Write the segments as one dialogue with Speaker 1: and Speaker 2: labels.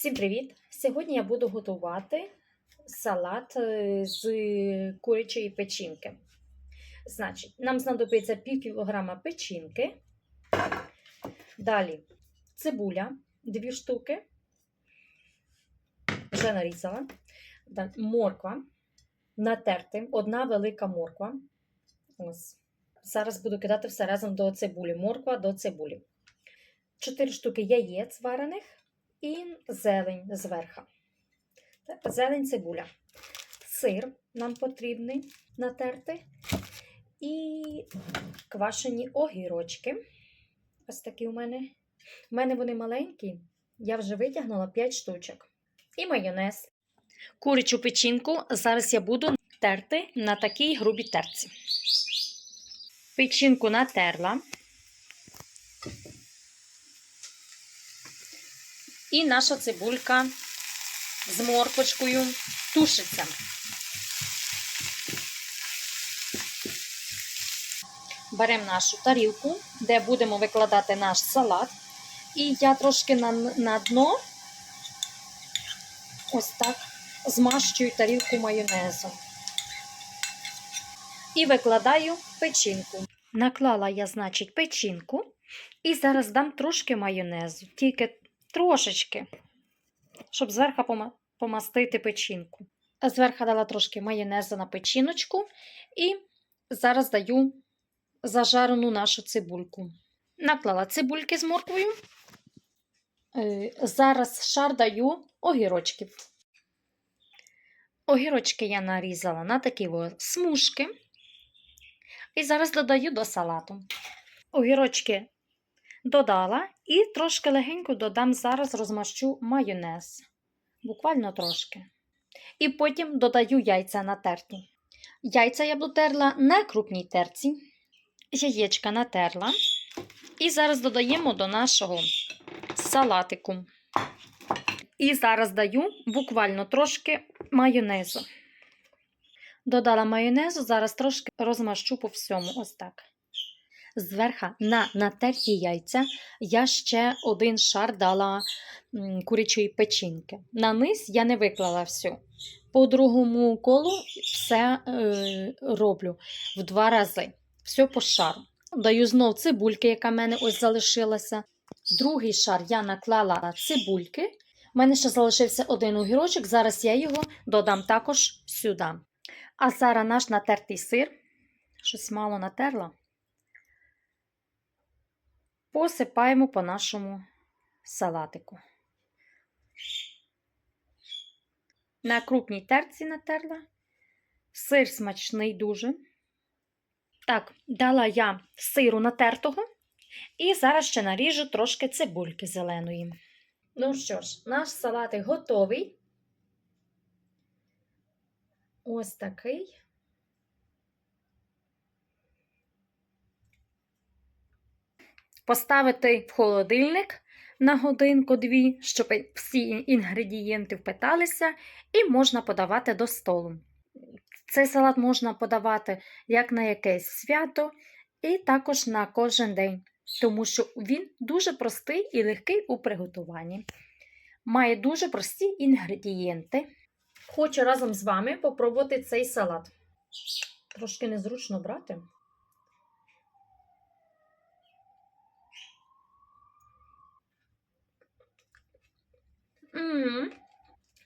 Speaker 1: Всім привіт! Сьогодні я буду готувати салат е, з курячої печінки. Значить, нам знадобиться пів кілограма печінки. Далі цибуля, дві штуки. Вже нарізала. Морква. Натерти, одна велика морква. Ось. Зараз буду кидати все разом до цибулі. Морква до цибулі. Чотири штуки яєць варених і зелень зверху. Зелень цибуля. Сир нам потрібний натерти. І квашені огірочки. Ось такі у мене. У мене вони маленькі. Я вже витягнула 5 штучок. І майонез. Курячу печінку зараз я буду терти на такій грубій терці. Печінку натерла. І наша цибулька з морквочкою тушиться. Беремо нашу тарілку, де будемо викладати наш салат. І я трошки на, на дно ось так змащую тарілку майонезом. І викладаю печінку. Наклала я, значить, печінку. І зараз дам трошки майонезу. Тільки трошечки, щоб зверху помастити печінку. Зверху дала трошки майонезу на печіночку і зараз даю зажарену нашу цибульку. Наклала цибульки з морквою. Е, Зараз шар даю огірочків. Огірочки я нарізала на такі смужки. І зараз додаю до салату. Огірочки додала і трошки легенько додам зараз розмащу майонез. Буквально трошки. І потім додаю яйця натерті. Яйця я дотерла на крупній терці. Яєчка натерла. І зараз додаємо до нашого салатику. І зараз даю буквально трошки майонезу. Додала майонезу, зараз трошки розмащу по всьому. Ось так. Зверху на натерті яйця я ще один шар дала курячої печінки. На низ я не виклала всю. По другому колу все е, роблю в два рази. Все по шару. Даю знов цибульки, яка в мене ось залишилася. Другий шар я наклала цибульки. У мене ще залишився один огірочок. Зараз я його додам також сюди. А зараз наш натертий сир. Щось мало натерла посипаємо по нашому салатику. На крупній терці натерла. Сир смачний дуже. Так, дала я сиру натертого. І зараз ще наріжу трошки цибульки зеленої. Ну що ж, наш салатик готовий. Ось такий. Поставити в холодильник на годинку-дві, щоб всі інгредієнти впиталися, і можна подавати до столу. Цей салат можна подавати як на якесь свято, і також на кожен день, тому що він дуже простий і легкий у приготуванні. Має дуже прості інгредієнти. Хочу разом з вами попробувати цей салат. Трошки незручно брати.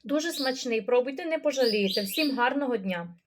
Speaker 1: Дуже смачний. Пробуйте, не пожалієте. Всім гарного дня!